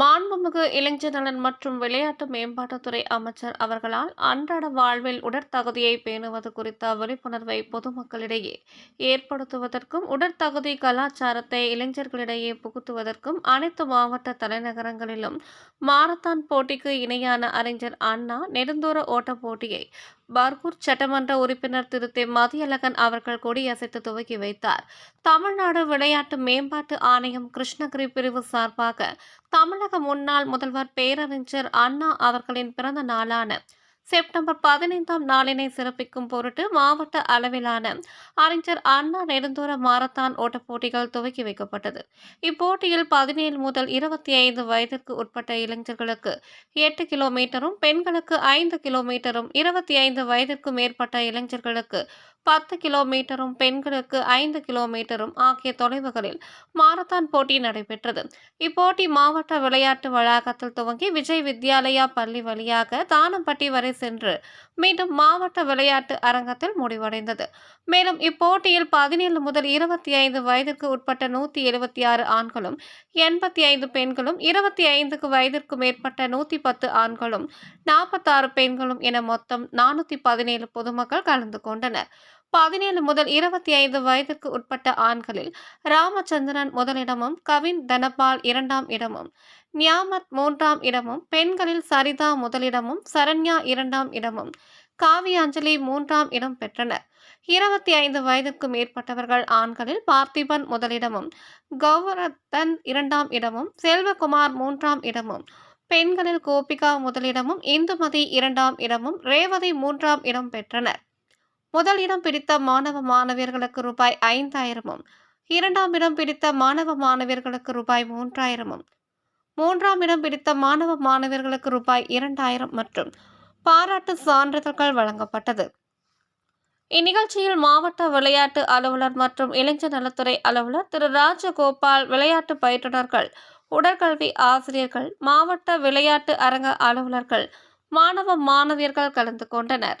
மாண்புமிகு இளைஞர் நலன் மற்றும் விளையாட்டு மேம்பாட்டுத்துறை அமைச்சர் அவர்களால் அன்றாட வாழ்வில் உடற்தகுதியை பேணுவது குறித்த விழிப்புணர்வை பொதுமக்களிடையே ஏற்படுத்துவதற்கும் உடற்தகுதி கலாச்சாரத்தை இளைஞர்களிடையே புகுத்துவதற்கும் அனைத்து மாவட்ட தலைநகரங்களிலும் மாரத்தான் போட்டிக்கு இணையான அறிஞர் அண்ணா நெடுந்தூர ஓட்டப் போட்டியை பர்கூர் சட்டமன்ற உறுப்பினர் திரு. தெ. மதியழகன் அவர்கள் கொடியசைத்து துவக்கி வைத்தார். தமிழ்நாடு விளையாட்டு மேம்பாட்டு ஆணையம் கிருஷ்ணகிரி பிரிவு சார்பாக தமிழக முன்னாள் முதல்வர் பேரறிஞர் அண்ணா அவர்களின் பிறந்த நாளான செப்டம்பர் பதினைந்தாம் நாளினை சிறப்பிக்கும் பொருட்டு மாவட்ட அளவிலான அறிஞர் அண்ணா நெடுந்தூர மாரத்தான் ஓட்டப் போட்டிகள் துவக்கி வைக்கப்பட்டது. இப்போட்டியில் பதினேழு முதல் இருபத்தி ஐந்து வயதிற்கு உட்பட்ட இளைஞர்களுக்கு எட்டு கிலோமீட்டரும் பெண்களுக்கு ஐந்து கிலோமீட்டரும் இருபத்தி ஐந்து வயதிற்கு மேற்பட்ட இளைஞர்களுக்கு பத்து கிலோமீட்டரும் பெண்களுக்கு ஐந்து கிலோமீட்டரும் ஆகிய தொலைவுகளில் மாரத்தான் போட்டி நடைபெற்றது. இப்போட்டி மாவட்ட விளையாட்டு வளாகத்தில் துவங்கி விஜய் வித்யாலயா பள்ளி வழியாக தானம்பட்டி வரை சென்று மீண்டும் மாவட்ட விளையாட்டு அரங்கத்தில் முடிவடைந்தது. மேலும் இப்போட்டியில் பதினேழு முதல் இருபத்தி ஐந்து வயதிற்கு உட்பட்ட நூற்றி எழுபத்தி ஆறு ஆண்களும் எண்பத்தி ஐந்து பெண்களும் இருபத்தி ஐந்துக்கு வயதிற்கு மேற்பட்ட நூற்றி பத்து ஆண்களும் நாற்பத்தாறு பெண்களும் என மொத்தம் நானூற்றி பதினேழு பொதுமக்கள் கலந்து கொண்டனர். பதினேழு முதல் இருபத்தி ஐந்து வயதிற்கு உட்பட்ட ஆண்களில் ராமச்சந்திரன் முதலிடமும் கவின் தனபால் இரண்டாம் இடமும் நியாமத் மூன்றாம் இடமும் பெண்களில் சரிதா முதலிடமும் சரண்யா இரண்டாம் இடமும் காவியாஞ்சலி மூன்றாம் இடம் பெற்றனர். இருபத்தி ஐந்து வயதுக்கு மேற்பட்டவர்கள் ஆண்களில் பார்த்திபன் முதலிடமும் கௌரத்தன் இரண்டாம் இடமும் செல்வகுமார் மூன்றாம் இடமும் பெண்களில் கோபிகா முதலிடமும் இந்துமதி இரண்டாம் இடமும் ரேவதி மூன்றாம் இடம் பெற்றனர். முதல் இடம் பிடித்த மாணவ மாணவியர்களுக்கு ரூபாய் ஐந்தாயிரமும் இரண்டாம் இடம் பிடித்த மாணவ மாணவியர்களுக்கு ரூபாய் மூன்றாயிரமும் மூன்றாம் இடம் பிடித்த மாணவ மாணவியர்களுக்கு ரூபாய் இரண்டாயிரம் மற்றும் பாராட்டு சான்றிதழ்கள் வழங்கப்பட்டது. இந்நிகழ்ச்சியில் மாவட்ட விளையாட்டு அலுவலர் மற்றும் இளைஞர் நலத்துறை அலுவலர் திரு ராஜகோபால் விளையாட்டு பயிற்றுனர்கள் உடற்கல்வி ஆசிரியர்கள் மாவட்ட விளையாட்டு அரங்க அலுவலர்கள் மாணவ மாணவியர்கள் கலந்து கொண்டனர்.